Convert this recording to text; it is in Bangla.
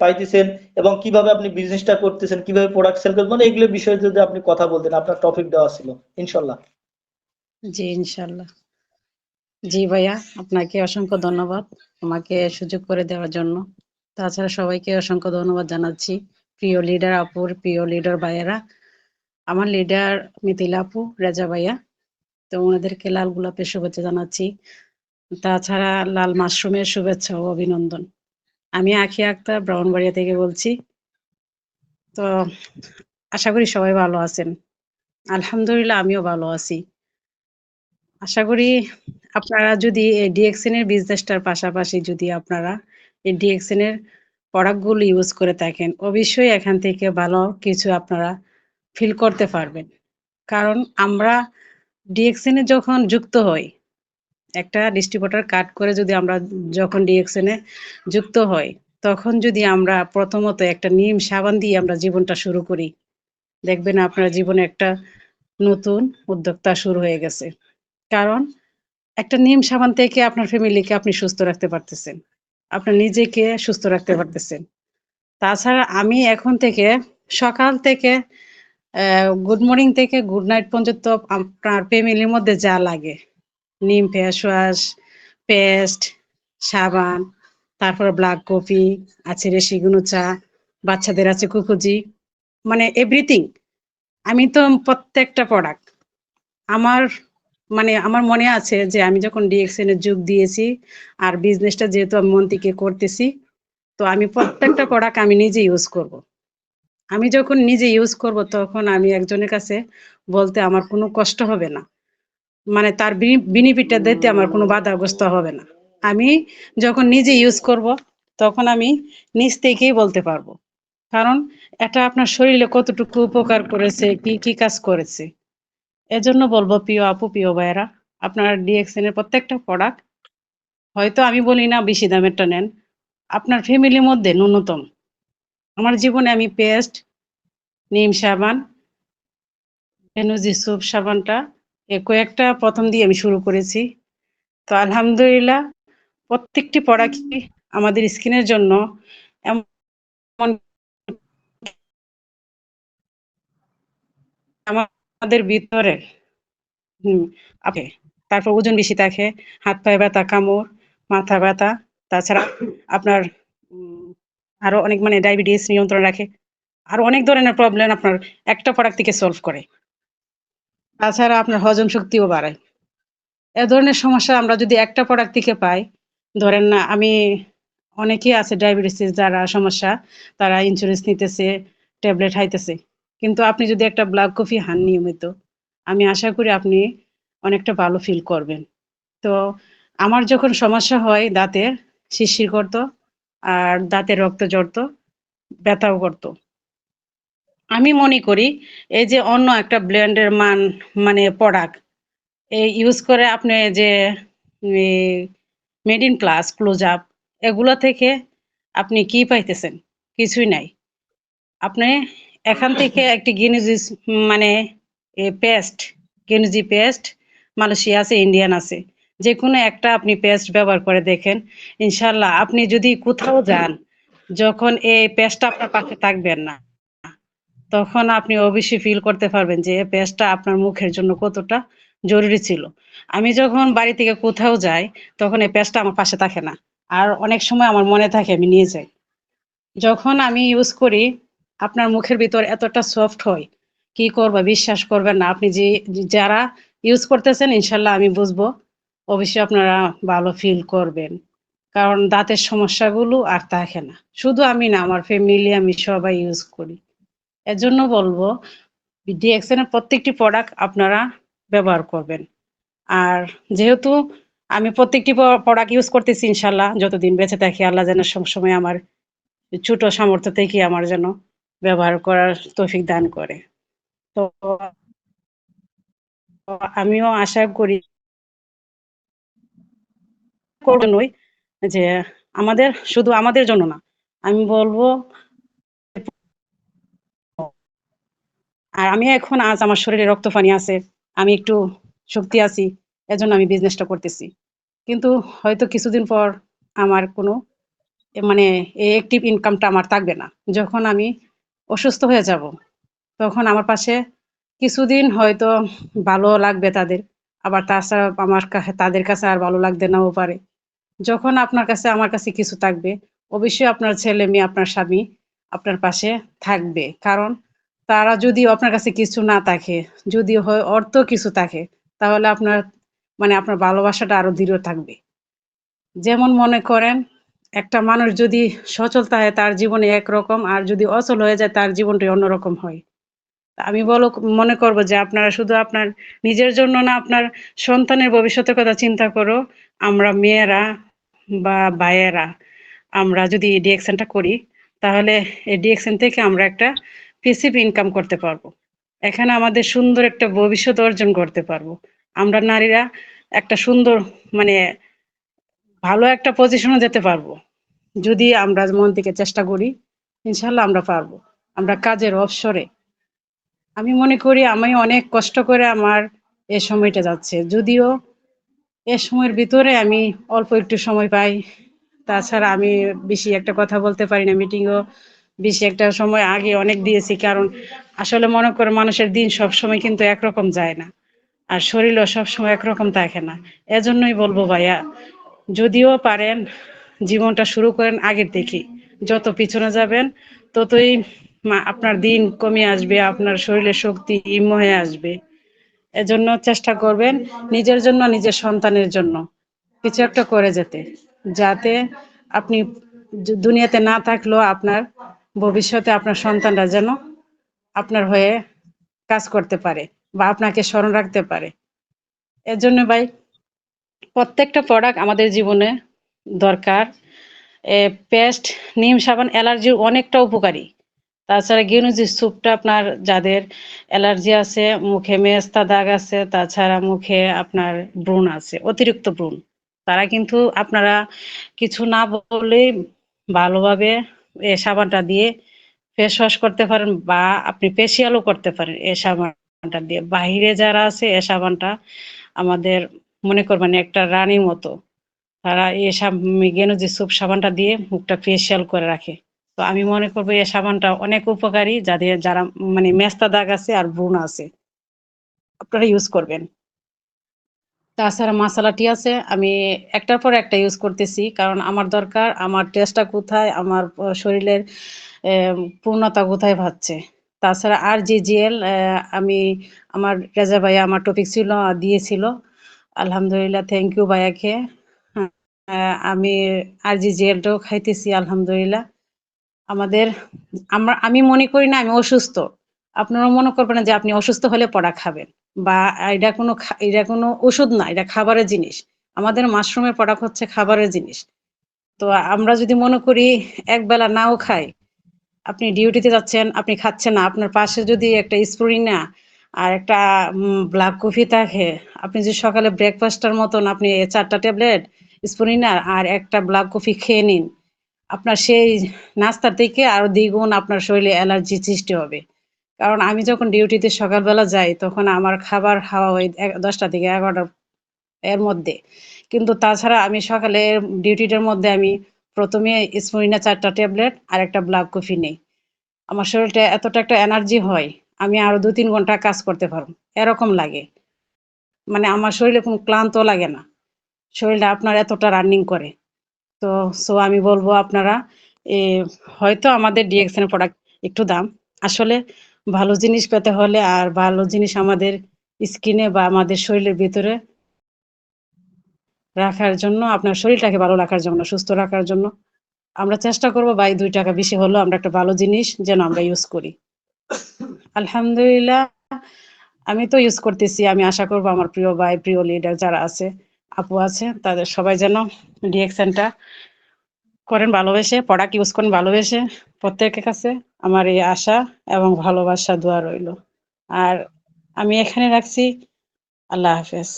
পাইতেছেন এবং কীভাবে আপনি বিজনেসটা করতেছেন, কীভাবে প্রোডাক্ট সেল করবেন এগুলো বিষয়ে যদি আপনি কথা বলতেন, আপনার টপিক দেওয়া ছিল, ইনশাল্লাহ। জি ইনশাল্লাহ। জি ভাইয়া, আপনাকে অসংখ্য ধন্যবাদ আমাকে সুযোগ করে দেওয়ার জন্য। তাছাড়া সবাইকে অসংখ্য ধন্যবাদ জানাচ্ছি, প্রিয় লিডার আপুর, প্রিয় লিডার ভাইয়েরা। আমার লিডার মিথিলা আপু, রেজা ভাইয়া, তো ওনাদেরকে লাল গোলাপের শুভেচ্ছা জানাচ্ছি। তাছাড়া লাল মাশরুমের শুভেচ্ছা ও অভিনন্দন। আমি আখি আক্তার ব্রাউনবাড়িয়া থেকে বলছি। তো আশা করি সবাই ভালো আছেন। আলহামদুলিল্লাহ, আমিও ভালো আছি। আশা করি আপনারা যদি এই ডিএক্সএন এর বিজনেসটার পাশাপাশি যদি আপনারা এই ডিএক্সএন এর প্রোডাক্টগুলো ইউজ করে থাকেন, অবশ্যই এখান থেকে ভালো কিছু আপনারা ফিল করতে পারবেন। কারণ আমরা ডিএক্সএন এ যখন যুক্ত হই একটা ডিস্ট্রিবিউটার কাট করে যদি আমরা যখন ডিএক্সএন যুক্ত হই, তখন যদি আমরা প্রথমত একটা নিম সাবান দিয়ে আমরা জীবনটা শুরু করি। দেখবেন আপনার জীবনে একটা নতুন উদ্যোক্তা শুরু হয়ে গেছে। কারণ একটা নিম সাবান থেকে আপনার ফ্যামিলিকে আপনি সুস্থ রাখতে পারতেছেন। আপনার নিজেকে সুস্থ রাখতে পারতেছেন। তাছাড়া আমি এখন থেকে সকাল থেকে গুড মর্নিং থেকে গুড নাইট পর্যন্ত আপনার ফ্যামিলির মধ্যে যা লাগে নিম ফেস ওয়াশ পেস্ট, সাবান, তারপর ব্ল্যাক কফি আছে রেশিগুনো চা, বাচ্চাদের আছে কুকুজি মানে এভরিথিং আমি তো প্রত্যেকটা প্রোডাক্ট আমার মানে আমার মনে আছে যে আমি যখন ডিএক্সএন এর যুগ দিয়েছি আর বিজনেসটা যেহেতু আমি মন থেকে করতেছি, তো আমি প্রত্যেকটা প্রোডাক্ট আমি নিজে ইউজ করব। আমি যখন নিজে ইউজ করব তখন আমি একজনের কাছে বলতে আমার কোনো কষ্ট হবে না। মানে তার বিনিফিটটা দিতে আমার কোনো বাধাগ্রস্ত হবে না। আমি যখন নিজে ইউজ করব, তখন আমি নিজ থেকেই বলতে পারব। কারণ এটা আপনার শরীরে কতটুকু উপকার করেছে, কি কি কাজ করেছে। এজন্য বলব, প্রিয় আপু, প্রিয় ভাইয়েরা, আপনার ডিএক্সএন এর প্রত্যেকটা প্রোডাক্ট হয়তো আমি বলি না, বেশি দামেরটা নেন। আপনার ফ্যামিলির মধ্যে ন্যূনতম। আমার জীবনে আমি পেস্ট নিম সাবান এনুজি সুপ সাবানটা কয়েকটা প্রথম দিয়ে আমি শুরু করেছি। তো আলহামদুলিল্লাহ, প্রত্যেকটি প্রোডাক্টই আমাদের স্কিনের জন্য এমন আমাদের ভিতরে। হুম আপে তারপর ওজন বেশি থাকে, হাত পায়ে ব্যথা, কামড়, মাথা ব্যথা, তাছাড়া আপনার আরও অনেক মানে ডায়াবেটিস নিয়ন্ত্রণ রাখে। আরও অনেক ধরনের প্রবলেম আপনার একটা প্রোডাক্ট থেকে সলভ করে। তাছাড়া আপনার হজম শক্তিও বাড়ায়। এ ধরনের সমস্যা আমরা যদি একটা প্রোডাক্ট থেকে পাই, ধরেন না, আমি অনেকেই আছে ডায়াবেটিস যারা সমস্যা, তারা ইন্স্যুরেন্স নিতেছে ট্যাবলেট খাইতেছে। কিন্তু আপনি যদি একটা ব্ল্যাক কফি হান নিয়মিত, আমি আশা করি আপনি অনেকটা ভালো ফিল করবেন। তো আমার যখন সমস্যা হয়, দাঁতের শিরশির করতো, আর দাঁতের রক্ত জড়তো ব্যথাও করতো। আমি মনে করি এই যে অন্য একটা ব্র্যান্ডের মান মানে প্রোডাক্ট এই ইউজ করে আপনি যে made in class close up এগুলো থেকে আপনি কি পাইতেছেন? কিছুই নাই। আপনি এখান থেকে একটি গিনিজি মানে পেস্ট গিনিজি পেস্ট মালয়েশিয়া আছে ইন্ডিয়ান আছে যে কোনো একটা আপনি পেস্ট ব্যবহার করে দেখেন, ইনশাল্লাহ আপনি যদি কোথাও যান, যখন এই পেস্টটা আপনার পাশে থাকবেন না তখন আপনি অবশ্যই ফিল করতে পারবেন যে পেস্টটা আপনার মুখের জন্য কতটা জরুরি ছিল? আমি যখন বাড়ি থেকে কোথাও যাই, তখন এই পেস্টটা আমার পাশে থাকে না। আর অনেক সময় আমার মনে থাকে আমি নিয়ে যাই। যখন আমি ইউজ করি, আপনার মুখের ভিতর এতটা সফট হয়, কি করবা, বিশ্বাস করবেন না। আপনি যে, যারা ইউজ করতেছেন, ইনশাল্লাহ আমি বুঝব, অবশ্যই আপনারা ভালো ফিল করবেন। কারণ দাঁতের সমস্যাগুলো আর থাকে না। শুধু আমি না, আমার ফ্যামিলি আমি সবাই ইউজ করি। এজন্য বলব ডিএক্সএন এর প্রত্যেকটি প্রোডাক্ট আপনারা ব্যবহার করবেন। আর যেহেতু আমি প্রত্যেকটি প্রোডাক্ট ইউজ করতেছি ইনশাল্লাহ, যতদিন বেঁচে থাকি, আল্লাহ যেন সবসময় আমার ছোট সামর্থ্য থেকে আমার যেন ব্যবহার করার তৌফিক দান করে। তো আমিও আশা করি যে আমাদের, শুধু আমাদের জন্য না, আমি বলব আর আমি এখন আজ আমার শরীরে রক্ত পানি আছে, আমি একটু শক্তি আছি, এজন্য আমি বিজনেসটা করতেছি। কিন্তু হয়তো কিছুদিন পর আমার কোনো মানে এই অ্যাক্টিভ ইনকামটা আমার থাকবে না। যখন আমি অসুস্থ হয়ে যাব, তখন আমার পাশে কিছুদিন হয়তো ভালো লাগবে তাদের, আবার তাছাড়া আমার কাছে তাদের কাছে আর ভালো লাগতে নাও পারে। যখন আপনার কাছে আমার কাছে কিছু থাকবে, অবশ্যই আপনার ছেলে মেয়ে, আপনার স্বামী আপনার পাশে থাকবে। কারণ তারা যদিও আপনার কাছে কিছু না থাকে যদি হয় অর্থ কিছু থাকে, তাহলে আপনার মানে আপনার ভালোবাসাটা আরও দৃঢ় থাকবে। যেমন মনে করেন, একটা মানুষ যদি সচল থাকে, তার জীবনে একরকম আর যদি অচল হয়ে যায়, তার জীবনটা অন্যরকম হয়। আমি বলো, মনে করব যে আপনারা শুধু আপনার নিজের জন্য না, আপনার সন্তানের ভবিষ্যতের কথা চিন্তা করো। আমরা মেয়েরা বা ভাইয়েরা, আমরা যদি ডিএকশনটা করি, তাহলে এই ডিএকশন থেকে আমরা একটা পেসিভ ইনকাম করতে পারব। এখানে আমাদের সুন্দর একটা ভবিষ্যৎ অর্জন করতে পারব। আমরা নারীরা একটা সুন্দর মানে ভালো একটা পজিশনে যেতে পারব। যদি আমরা মন থেকে চেষ্টা করি ইনশাল্লাহ আমরা পারব। আমরা কাজের অবসরে। আমি মনে করি আমি অনেক কষ্ট করে আমার এ সময়টা যাচ্ছে। যদিও এ সময়ের ভিতরে আমি অল্প একটু সময় পাই। তাছাড়া আমি বেশি একটা কথা বলতে পারি না মিটিংও বেশি একটা সময় আগে অনেক দিয়েছি, কারণ আসলে মনে করে মানুষের দিন সব সময় কিন্তু একরকম যায় না। আর শরীরও সবসময় একরকম থাকে না। এজন্যই বলব ভাইয়া, যদিও পারেন, জীবনটা শুরু করেন আগের থেকে যত পিছনে যাবেন, ততই আপনার দিন কমে আসবে, আপনার শরীরের শক্তি ইম্ম হয়ে আসবে। এজন্য চেষ্টা করবেন নিজের জন্য, নিজের সন্তানের জন্য কিছু একটা করে যেতে। যাতে আপনি দুনিয়াতে না থাকলেও আপনার ভবিষ্যতে আপনার সন্তানরা যেন আপনার হয়ে কাজ করতে পারে বা আপনাকে স্মরণ রাখতে পারে। এর জন্য ভাই, প্রত্যেকটা প্রোডাক্ট আমাদের জীবনে দরকার। পেস্ট, নিম, সাবান অ্যালার্জির অনেকটা উপকারী। তাছাড়া গেনুজি স্যুপটা আপনার যাদের অ্যালার্জি আছে, মুখে মেস্তা দাগ আছে, তাছাড়া মুখে আপনার ব্রণ আছে, অতিরিক্ত ব্রণ তারা কিন্তু আপনারা কিছু না বললেই ভালোভাবে সাবানটা দিয়ে ফেস ওয়াশ করতে পারেন বা আপনি ফেসিয়ালও করতে পারেন এই সাবানটা দিয়ে। বাহিরে যারা আছে এ সাবানটা আমাদের মনে করবেন একটা রানীর মতো। তারা এ সাব গেনুজি স্যুপ সাবানটা দিয়ে মুখটা ফেসিয়াল করে রাখে। তো আমি মনে করব এই সাবানটা অনেক উপকারী যাদের যারা মানে মেস্তা দাগ আছে আর ব্রণ আছে। আপনারা ইউজ করবেন। তাছাড়া মশলাটি আছে আমি একটার পর একটা ইউজ করতেছি কারণ আমার দরকার আমার টেস্টটা কোথায় আমার শরীরের পূর্ণতা কোথায় ভাবছে। তাছাড়া আর জি জিএল আমি আমার রেজা ভাইয়া আমার টপিক ছিল দিয়েছিল আলহামদুলিল্লাহ থ্যাংক ইউ ভাইয়াকে। হ্যাঁ, আমি আর জি জিএলটাও খাইতেছি আলহামদুলিল্লাহ। আমাদের আমরা আমি মনে করি না আমি অসুস্থ। আপনারা মনে করবেন যে আপনি অসুস্থ হলে পড়া খাবেন। বা এটা কোনো এটা কোনো ওষুধ না, এটা খাবারের জিনিস। আমাদের মাশরুমের প্রোডাক্ট হচ্ছে খাবারের জিনিস। তো আমরা যদি মনে করি এক বেলা নাও খাই, আপনি ডিউটিতে যাচ্ছেন, আপনি খাচ্ছেন না, আপনার পাশে যদি একটা স্পুরিনা আর একটা ব্ল্যাক কফি থাকে, আপনি যদি সকালে ব্রেকফাস্টের মতন আপনি চারটা ট্যাবলেট, স্পুরিনা আর একটা ব্ল্যাক কফি খেয়ে নিন, আপনার সেই নাস্তার থেকে আরও দ্বিগুণ আপনার শরীরে অ্যালার্জি সৃষ্টি হবে। কারণ আমি যখন ডিউটিতে সকালবেলা যাই, তখন আমার খাবার খাওয়া ওই দশটা থেকে এগারোটার এর মধ্যে। কিন্তু তাছাড়া আমি সকালে ডিউটিটার মধ্যে আমি প্রথমে স্পুরিনা চারটা ট্যাবলেট আর একটা ব্ল্যাক কফি নেই। আমার শরীরটা এতটা একটা এনার্জি হয়, আমি আরও দু তিন ঘণ্টা কাজ করতে পারব, এরকম লাগে। মানে আমার শরীরে কোনো ক্লান্ত লাগে না। শরীরটা আপনার এতটা রানিং করে। তো, সো আমি বলব আপনারা হয়তো আমাদের ডিএক্সএন প্রোডাক্ট একটু দাম। আসলে ভালো জিনিস পেতে হলে আর ভালো জিনিস আমাদের স্কিনে বা আমাদের শরীরের ভিতরে রাখার জন্য, আপনার শরীরটাকে ভালো রাখার জন্য, সুস্থ রাখার জন্য আমরা চেষ্টা করব ভাই দুই টাকা বেশি হলেও আমরা একটা ভালো জিনিস যেন আমরা ইউজ করি। আলহামদুলিল্লাহ, আমি তো ইউজ করতেছি। আমি আশা করব আমার প্রিয় ভাই, প্রিয় লিডার যারা আছে, আপু আছে, তাদের সবাই যেন ডিএক্সএনটা করেন ভালোবেসে প্রোডাক্ট ইউজ করেন ভালোবেসে, প্রত্যেকের কাছে আমার এই আশা এবং ভালোবাসা দোয়া রইল। আর আমি এখানে রাখছি। আল্লাহ হাফেজ।